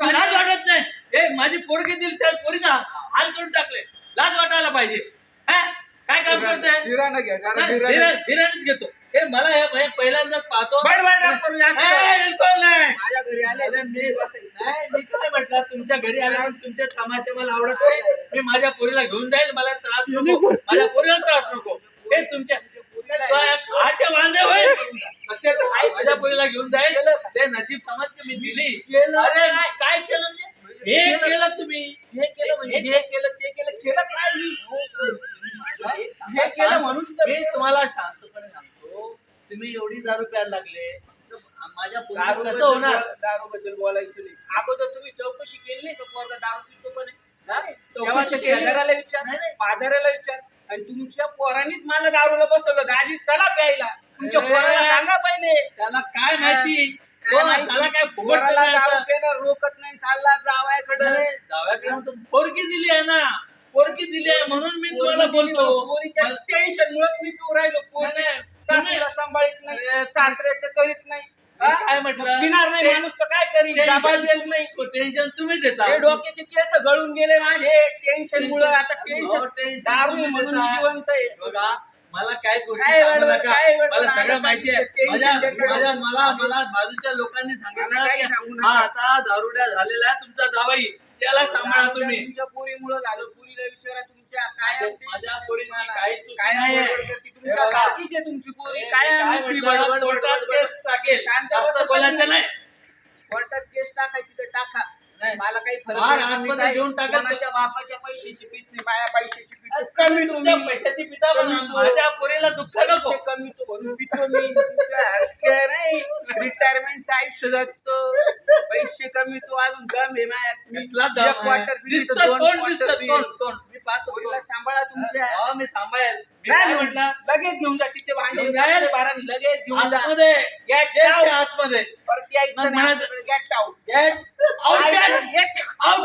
लाज वाटत नाही? हे माझी पोरगी दिली त्या पोरीचा हाल करून टाकले. लाज वाटायला पाहिजे. हा? काय काम करते धीरानं घ्या जरा धीरानं. धीरानेच घेतो. हे मला हे हे पहिल्यांदाच पाहतो. माझ्या घरी आले अरे मी काय म्हटलं तुमच्या घरी आले पण तुमचे तमाशे मला आवडत नाही. मी माझ्या पोरीला घेऊन जाईल मला त्रास नको. माझ्या पोरीला त्रास नको. हे तुमच्या पोरीला घेऊन जाईल. ते नशीब समज की मी दिली. अरे काय? केलं म्हणजे? हे केलं. तुम्ही. हे केलं म्हणजे? हे केलं ते केलं. केलं काय? हे केलं म्हणून मी तुम्हाला शांतपणे सांगतो. तुम्ही एवढी दारू प्यायला लागले. माझ्या दारू कसं होणार? दारू बद्दल बोलायचं नाही. अगोदर तुम्ही चौकशी केली नाही का? पोरगा दारू पितो पण. शेजाऱ्याला विचार. पाजाऱ्याला विचार. आणि तुमच्या पोरांनीच मला दारूला बसवलं. दाजी चला प्यायला. तुमच्या. पोराला सांगा पहिले. त्याला काय माहिती? तो-? त्याला काय फुकट पोराला रोकत नाही चालला जावायकडे. पोरगी दिली आहे ना. पोरगी दिली आहे म्हणून मी तुम्हाला बोलतो. टेन्शन मुळे मी पिऊ राहिलो. पोरी नाही, नाही. सासऱ्याला सांभाळत नाही सासऱ्याचं करीत नाही? काय म्हटलं? पिणार नाही माणूस तर काय दाबा देत नाही. टेन्शन तुम्ही देता. हे डोक्याचे केस गळून गेले माझे. टेन्शन मुळे आता टेन्शन दारू म्हणून. जिवंत आहे. बघा मला काय गोष्टी काय सांगू बडबड, नका. काय बडबड, मला सगळं माहिती आहे माझ्या. माझ्या मला मला बाजूच्या लोकांनी सांगितलं आता काही की सांगू नका. हा आता दारुड्या झालेला आहे तुमचा जावाई त्याला सांभाळा तुम्ही तुमच्या पोरीमुळे झालं पोरीला विचारा तुमच्या काय माझ्या- माझ्या पोरीची काही चूक काय नाहीये. बडबड करते? तुमच्या बघा. सारखीच आहे तुमची पोरी काय काय नुसती म्हटलं? बडबड, कोर्टात बडबड, केस. टाकेल शांत जास्त बसा बोलायचं तुम्ही. नाही कोर्टात केस टाकायची तर टाका नाही. मला काही फरक फार नाही. मी आतमध्ये काय घेऊन कोणाच्या बापाच्या पैशाची पीत नाही माझ्या पैशाची. कमी तुमच्या पैशाची पिता पण कमी. माझ्या पोरीला दुःख नको. कमी तो. म्हणून पितो मी नाही रिटायरमेंट आयुष्य जगतो पैसे कमी तो. अजून दम आहे माझ्यात. मी कसला एक दम quarter आहे? पिली तर दिसतं दोन तोंड दिसतं. तोंड तोंड. मी पाहतो पोरीला. सांभाळा तुमच्या हा, मी सांभाळेल. काय म्हटलं? लगेच घेऊन जा तिचे भांडे जाईल? बारा लगेच घेऊन जा. आतमध्ये. Out. आतमध्ये. परत यायचं get out out, get get out.